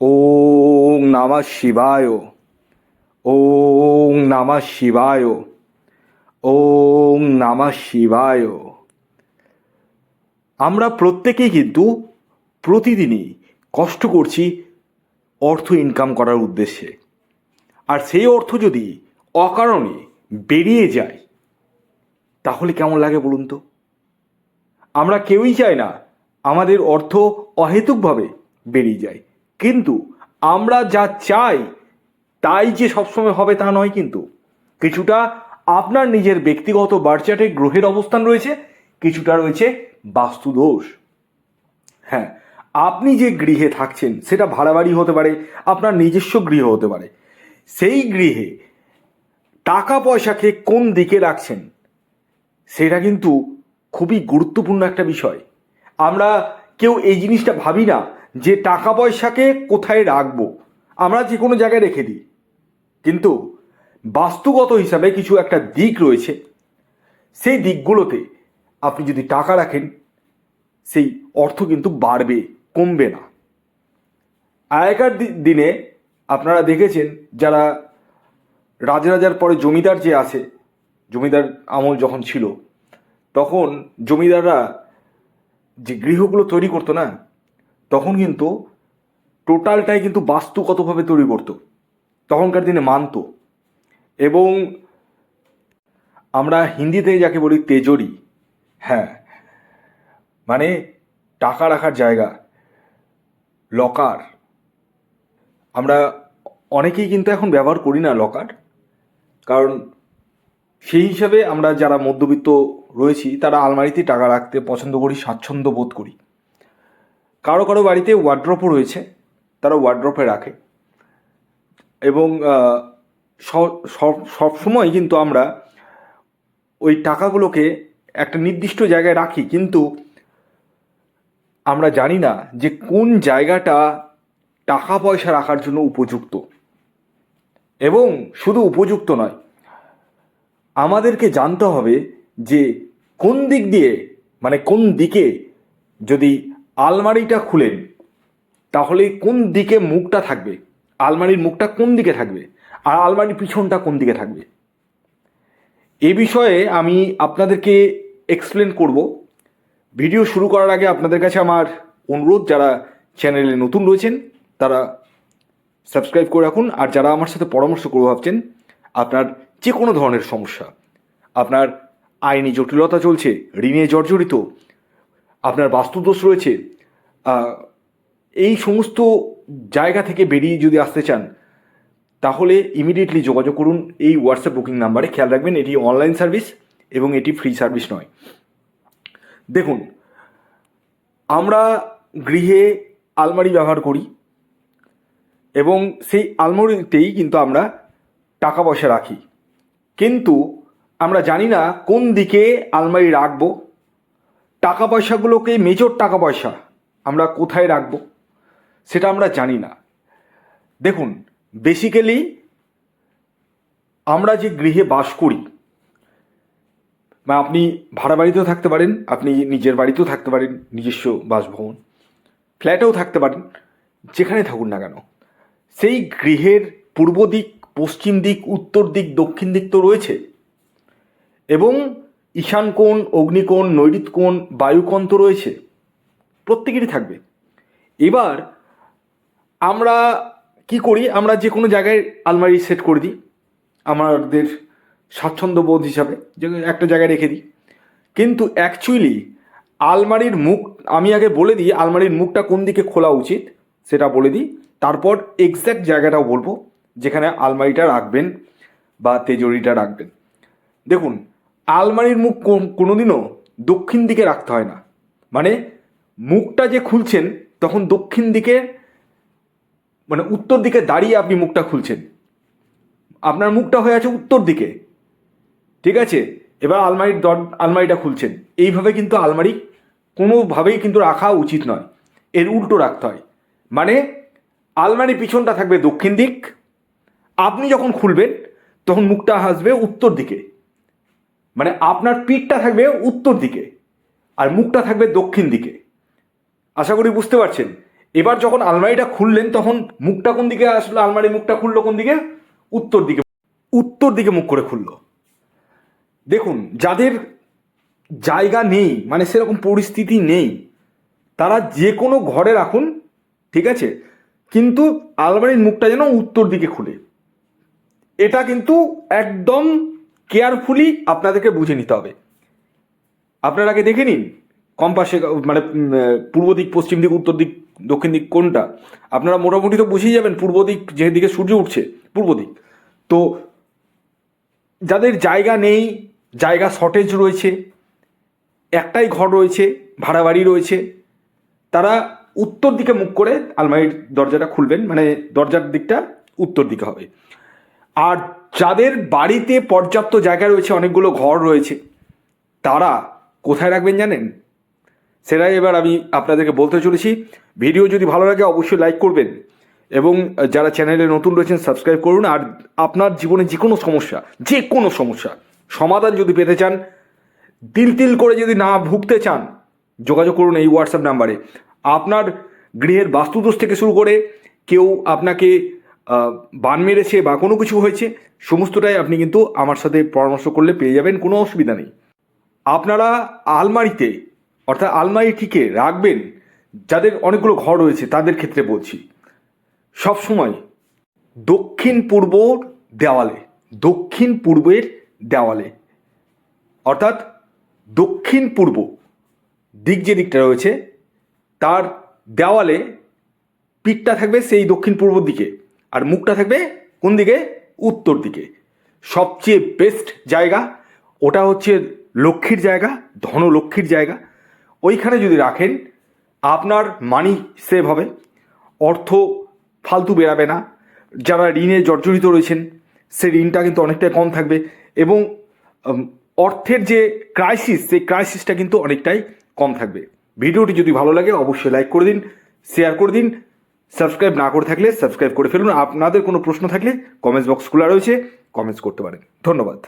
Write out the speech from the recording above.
ওং নমঃ শিবায়, ওং নমঃ শিবায়, ওং নমঃ শিবায়। আমরা প্রত্যেকেই কিন্তু প্রতিদিনই কষ্ট করছি অর্থ ইনকাম করার উদ্দেশ্যে। আর সেই অর্থ যদি অকারণে বেরিয়ে যায়, তাহলে কেমন লাগে বলুন তো? আমরা কেউই চাই না আমাদের অর্থ অহেতুকভাবে বেরিয়ে যায়। কিন্তু আমরা যা চাই, তাই যে সবসময় হবে তা নয় কিন্তু। কিছুটা আপনার নিজের ব্যক্তিগত বার্চাটে গ্রহের অবস্থান রয়েছে, কিছুটা রয়েছে বাস্তুদোষ। হ্যাঁ আপনি যে গৃহে থাকছেন, সেটা ভাড়া বাড়ি হতে পারে, আপনার নিজস্ব গৃহ হতে পারে। সেই গৃহে টাকা পয়সাকে কোন দিকে রাখছেন, সেটা কিন্তু খুবই গুরুত্বপূর্ণ একটা বিষয়। আমরা কেউ এই জিনিসটা ভাবি না যে টাকা পয়সাকে কোথায় রাখব, আমরা যে কোনো জায়গায় রেখে দিই। কিন্তু বাস্তুগত হিসাবে কিছু একটা দিক রয়েছে। সেই দিকগুলোতে আপনি যদি টাকা রাখেন, সেই অর্থ কিন্তু বাড়বে, কমবে না। আগেকার দিনে আপনারা দেখেছেন, যারা রাজরাজার পরে জমিদার যে আছে, জমিদার আমল যখন ছিল, তখন জমিদাররা যে গৃহগুলো তৈরি করতো না তখন কিন্তু টোটালটাই কিন্তু বাস্তুগতভাবে তৈরি করতো। তখনকার দিনে মানতো। এবং আমরা হিন্দিতে যাকে বলি তেজরি হ্যাঁ মানে টাকা রাখার জায়গা, লকার। আমরা অনেকেই কিন্তু এখন ব্যবহার করি না লকার, কারণ সেই হিসাবে আমরা যারা মধ্যবিত্ত রয়েছি, তারা আলমারিতে টাকা রাখতে পছন্দ করি, স্বাচ্ছন্দ্য বোধ করি। কারও কারও বাড়িতে ওয়ার্ড্রপও রয়েছে, তারা ওয়ার্ড্রপে রাখে। এবং সব- সবসময় কিন্তু আমরা ওই টাকাগুলোকে একটা নির্দিষ্ট জায়গায় রাখি, কিন্তু আমরা জানি না যে কোন জায়গাটা টাকা পয়সা রাখার জন্য উপযুক্ত। এবং শুধু উপযুক্ত নয়, আমাদেরকে জানতে হবে যে কোন দিক দিয়ে মানে কোন দিকে যদি আলমারিটা খুলেন, তাহলে কোন দিকে মুখটা থাকবে? আলমারির মুখটা কোন দিকে থাকবে? আর আলমারির পিছনটা কোন দিকে থাকবে? এ বিষয়ে আমি আপনাদেরকে এক্সপ্লেন করব। ভিডিও শুরু করার আগে আপনাদের কাছে আমার অনুরোধ, যারা চ্যানেলে নতুন রয়েছেন, তারা সাবস্ক্রাইব করে রাখুন। আর যারা আমার সাথে পরামর্শ করব ভাবছেন, আপনার যে কোনো ধরনের সমস্যা, আপনার আইনি জটিলতা চলছে, ঋণে জর্জরিত আপনার বাস্তুদোষ রয়েছে এই সমস্ত জায়গা থেকে বেরিয়ে যদি আসতে চান, তাহলে ইমিডিয়েটলি যোগাযোগ করুন এই হোয়াটসঅ্যাপ বুকিং নাম্বারে খেয়াল রাখবেন, এটি অনলাইন সার্ভিস এবং এটি ফ্রি সার্ভিস নয়। দেখুন, আমরা গৃহে আলমারি ব্যবহার করি এবং সেই আলমারিতেই কিন্তু আমরা টাকা পয়সা রাখি। কিন্তু আমরা জানি না কোন দিকে আলমারি রাখব টাকা পয়সাগুলোকে মেজর টাকা পয়সা আমরা কোথায় রাখব সেটা আমরা জানি না। দেখুন বেসিক্যালি আমরা যে গৃহে বাস করি, বা আপনি ভাড়া বাড়িতেও থাকতে পারেন, আপনি নিজের বাড়িতেও থাকতে পারেন, নিজস্ব বাসভবন, ফ্ল্যাটেও থাকতে পারেন যেখানে থাকুন না কেন। সেই গৃহের পূর্ব দিক, পশ্চিম দিক, উত্তর দিক, দক্ষিণ দিক তো রয়েছে। এবং ঈশান কোণ অগ্নিকোণ নৈরিত কোণ বায়ুকোণ তো রয়েছে। প্রত্যেকেরই থাকবে। এবার আমরা কি করি? আমরা যে কোনো জায়গায় আলমারি সেট করে দিই, আমাদের স্বাচ্ছন্দ্য বোধ হিসাবে। যে একটা জায়গায় রেখে দিই। কিন্তু অ্যাকচুয়ালি আলমারির মুখ, আমি আগে বলে দিই, আলমারির মুখটা কোন দিকে খোলা উচিত সেটা বলে দিই। তারপর এক্স্যাক্ট জায়গাটাও বলব, যেখানে আলমারিটা রাখবেন বা তেজরিটা রাখবেন। দেখুন আলমারির মুখ কোন- কোনোদিনও দক্ষিণ দিকে রাখতে হয় না। মানে মুখটা যে খুলছেন, তখন দক্ষিণ দিকে মানে উত্তর দিকে দাঁড়িয়ে আপনি মুখটা খুলছেন। আপনার মুখটা হয়ে আছে উত্তর দিকে। ঠিক আছে? এবার আলমারির দর আলমারিটা খুলছেন। এইভাবে কিন্তু আলমারি কোনোভাবেই কিন্তু রাখা উচিত নয়। এর উল্টো রাখতে হয়। মানে আলমারির পিছনটা থাকবে দক্ষিণ দিক। আপনি যখন খুলবেন, তখন মুখটা আসবে উত্তর দিকে। মানে আপনার পিঠটা থাকবে উত্তর দিকে আর মুখটা থাকবে দক্ষিণ দিকে। আশা করি বুঝতে পারছেন? এবার যখন আলমারিটা খুললেন, তখন মুখটা কোন দিকে আসলো? আলমারি মুখটা খুললো কোন দিকে? উত্তর দিকে। উত্তর দিকে মুখ করে খুললো। দেখুন, যাদের জায়গা নেই মানে সেরকম পরিস্থিতি নেই, তারা যে কোনো ঘরে রাখুন, ঠিক আছে? কিন্তু আলমারির মুখটা যেন উত্তর দিকে খুলে। এটা কিন্তু একদম কেয়ারফুলি আপনাদেরকে বুঝে নিতে হবে। আপনারা আগে দেখে নিন কম্পাসে মানে পূর্ব দিক, পশ্চিম দিক, উত্তর দিক, দক্ষিণ দিক কোনটা। আপনারা মোটামুটি তো বুঝেই যাবেন, পূর্ব দিক যেদিকে সূর্য উঠছে, পূর্ব দিক। তো যাদের জায়গা নেই, জায়গা শর্টেজ রয়েছে, একটাই ঘর রয়েছে, ভাড়া বাড়ি রয়েছে, তারা উত্তর দিকে মুখ করে আলমারির দরজাটা খুলবেন মানে দরজার দিকটা উত্তর দিকে হবে। আর যাদের বাড়িতে পর্যাপ্ত জায়গা রয়েছে, অনেকগুলো ঘর রয়েছে, তারা কোথায় রাখবেন জানেন? সেটাই এবার আমি আপনাদেরকে বলতে চলেছি। ভিডিও যদি ভালো লাগে, অবশ্যই লাইক করবেন এবং যারা চ্যানেলে নতুন রয়েছেন, সাবস্ক্রাইব করুন। আর আপনার জীবনে যে কোনো সমস্যা, যে কোনো সমস্যা, সমাধান যদি পেতে চান, তিল তিল করে যদি না ভুগতে চান, যোগাযোগ করুন এই হোয়াটসঅ্যাপ নাম্বারে আপনার গৃহের বাস্তুদোষ থেকে শুরু করে কেউ আপনাকে বান মেরেছে বা কোনো কিছু হয়েছে, সমস্তটাই আপনি কিন্তু আমার সাথে পরামর্শ করলে পেয়ে যাবেন, কোনো অসুবিধা নেই। আপনারা আলমারিতে, অর্থাৎ আলমারিটিকে রাখবেন, যাদের অনেকগুলো ঘর রয়েছে, তাদের ক্ষেত্রে বলছি। সব সময় দক্ষিণ পূর্ব দেওয়ালে, দক্ষিণ পূর্বের দেওয়ালে, অর্থাৎ দক্ষিণ পূর্ব দিক যে দিকটা রয়েছে, তার দেওয়ালে পিঠটা থাকবে সেই দক্ষিণ পূর্ব দিকে। আর মুখটা থাকবে কোন দিকে? উত্তর দিকে। সবচেয়ে বেস্ট জায়গা, ওটা হচ্ছে লক্ষ্মীর জায়গা, ধন লক্ষ্মীর জায়গা। ওইখানে যদি রাখেন, আপনার মানি সেভ হবে। অর্থ ফালতু বেরাবে না। যারা ঋণে জর্জরিত রয়েছেন, সে ঋণটা কিন্তু অনেকটাই কম থাকবে এবং অর্থের যে ক্রাইসিস সেই ক্রাইসিসটা কিন্তু অনেকটাই কম থাকবে। ভিডিওটি যদি ভালো লাগে, অবশ্যই লাইক করে দিন শেয়ার করে দিন। সাবস্ক্রাইব না করে থাকলে সাবস্ক্রাইব করে ফেলুন। আপনাদের কোনো প্রশ্ন থাকলে কমেন্টস বক্স খোলা রয়েছে, কমেন্টস করতে পারেন। ধন্যবাদ।